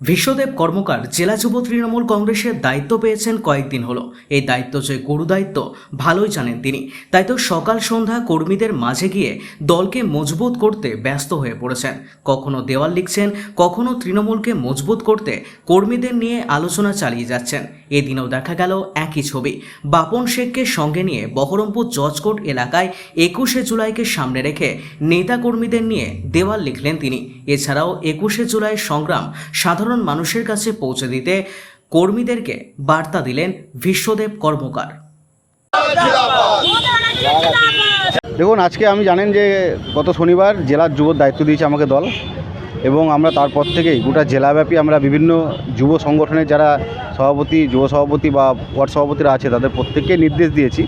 বিশ্বদেব কর্মকার জেলা যুব তৃণমূল কংগ্রেসের দায়িত্ব পেয়েছেন কয়েকদিন হলো। এই দায়িত্ব যে গুরু দায়িত্ব, ভালোই জানেন তিনি। তাই তো সকাল সন্ধ্যা কর্মীদের মাঝে গিয়ে দলকে মজবুত করতে ব্যস্ত হয়ে পড়েছেন। কখনো দেওয়াল লিখছেন, কখনো তৃণমূলকে মজবুত করতে কর্মীদের নিয়ে আলোচনা চালিয়ে যাচ্ছেন। এদিনেও দেখা গেল একই ছবি। বাপন শেখকে সঙ্গে নিয়ে বহরমপুর জজকোট এলাকায় একুশে জুলাইকে সামনে রেখে নেতাকর্মীদের নিয়ে দেওয়াল লিখলেন তিনি। এছাড়াও একুশে জুলাই সংগ্রাম সাধারণ মানুষের কাছে পৌঁছে দিতে কর্মীদেরকে বার্তা দিলেন বিশ্বদেব কর্মকার। দেখুন, আজকে আমি জানেন যে গত শনিবার জেলার যুব দায়িত্ব দিয়েছে আমাকে দল এবং আমরা তারপর থেকেই গোটা জেলাব্যাপী আমরা বিভিন্ন যুব সংগঠনের যারা সভাপতি, যুব সভাপতি বা ওয়ার্ড সভাপতিরা আছে, তাদের প্রত্যেককে নির্দেশ দিয়েছি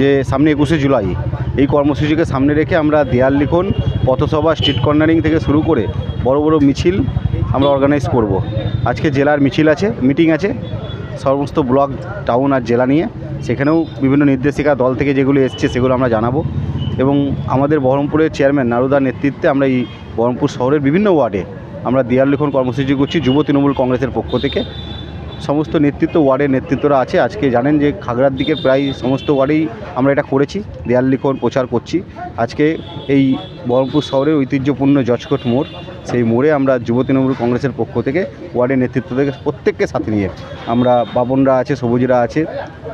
যে সামনে একুশে জুলাই এই কর্মসূচিকে সামনে রেখে আমরা দেয়াল লিখন, পথসভা, স্ট্রিট কর্নারিং থেকে শুরু করে বড় বড় মিছিল আমরা অর্গানাইজ করব। আজকে জেলার মিছিল আছে মিটিং আছে। সমস্ত ব্লক টাউন আর জেলা নিয়ে। সেখানেও বিভিন্ন নির্দেশিকা দল থেকে যেগুলো এসছে সেগুলো আমরা জানাব। এবং আমাদের বহরমপুরের চেয়ারম্যান নারুদার নেতৃত্বে আমরা এই বহরমপুর শহরের বিভিন্ন ওয়ার্ডে আমরা দেয়াল লিখন কর্মসূচি করছি যুব তৃণমূল কংগ্রেসের পক্ষ থেকে। সমস্ত নেতৃত্ব ওয়ার্ডের নেতৃত্বরা আছে। আজকে জানেন যে খাগড়ার দিকে প্রায় সমস্ত ওয়ার্ডেই আমরা এটা করেছি, দেয়াল লিখন প্রচার করছি। আজকে এই বহরমপুর শহরের ঐতিহ্যপূর্ণ জজকোট মোড়, সেই মোড়ে আমরা যুব তৃণমূল কংগ্রেসের পক্ষ থেকে ওয়ার্ডের নেতৃত্ব থেকে প্রত্যেককে সাথে নিয়ে আমরা বাবনরা আছে, সবুজরা আছে,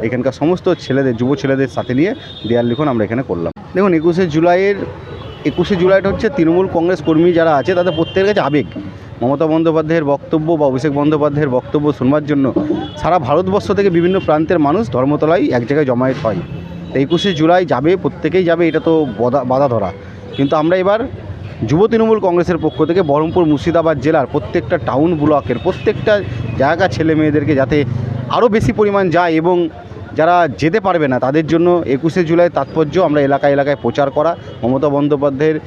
এখানকার সমস্ত ছেলেদের, যুব ছেলেদের সাথে নিয়ে দেয়াল লিখন আমরা এখানে করলাম। দেখুন, একুশে জুলাইয়ের, একুশে জুলাইটা হচ্ছে তৃণমূল কংগ্রেস কর্মী যারা আছে, তাদের প্রত্যেকের কাছে আবেগ। মমতা বন্দ্যোপাধ্যায়ের বক্তব্য বা অভিষেক বন্দ্যোপাধ্যায়ের বক্তব্য শুনবার জন্য সারা ভারতবর্ষ থেকে বিভিন্ন প্রান্তের মানুষ ধর্মতলায় এক জায়গায় জমায়েত হয়। একুশে জুলাই যাবে, প্রত্যেকেই যাবে, এটা তো বাধা ধরা। কিন্তু আমরা এবার যুব তৃণমূল কংগ্রেসের পক্ষ থেকে বহরমপুর মুর্শিদাবাদ জেলার প্রত্যেকটা টাউন ব্লকের প্রত্যেকটা জায়গা ছেলে মেয়েদেরকে যাতে আরও বেশি পরিমাণ যায় এবং যারা যেতে পারবে না, তাদের জন্য একুশে জুলাই তাৎপর্য আমরা এলাকায় এলাকায় প্রচার করা। মমতা বন্দ্যোপাধ্যায়ের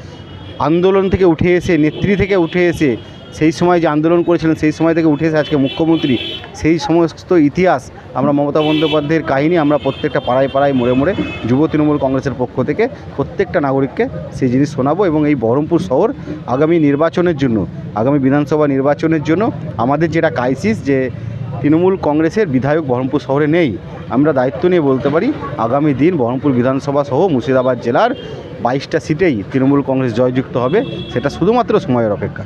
আন্দোলন থেকে উঠে এসে, নেত্রী থেকে উঠে এসে সেই সময় যে আন্দোলন করেছিলেন, সেই সময় থেকে উঠে এসে আজকে মুখ্যমন্ত্রী, সেই সমস্ত ইতিহাস, আমরা মমতা বন্দ্যোপাধ্যায়ের কাহিনী আমরা প্রত্যেকটা পাড়ায় পাড়ায় মোড়ে মোড়ে যুব তৃণমূল কংগ্রেসের পক্ষ থেকে প্রত্যেকটা নাগরিককে সেই জিনিস শোনাবো এবং এই বহরমপুর শহর আগামী নির্বাচনের জন্য, আগামী বিধানসভা নির্বাচনের জন্য আমাদের যেটা ক্রাইসিস যে তৃণমূল কংগ্রেসের বিধায়ক বহরমপুর শহরে নেই, আমরা দায়িত্ব নিয়ে বলতে পারি আগামী দিন বহরমপুর বিধানসভা সহ মুর্শিদাবাদ জেলার বাইশটা সিটেই তৃণমূল কংগ্রেস জয়যুক্ত হবে, সেটা শুধুমাত্র সময়ের অপেক্ষা।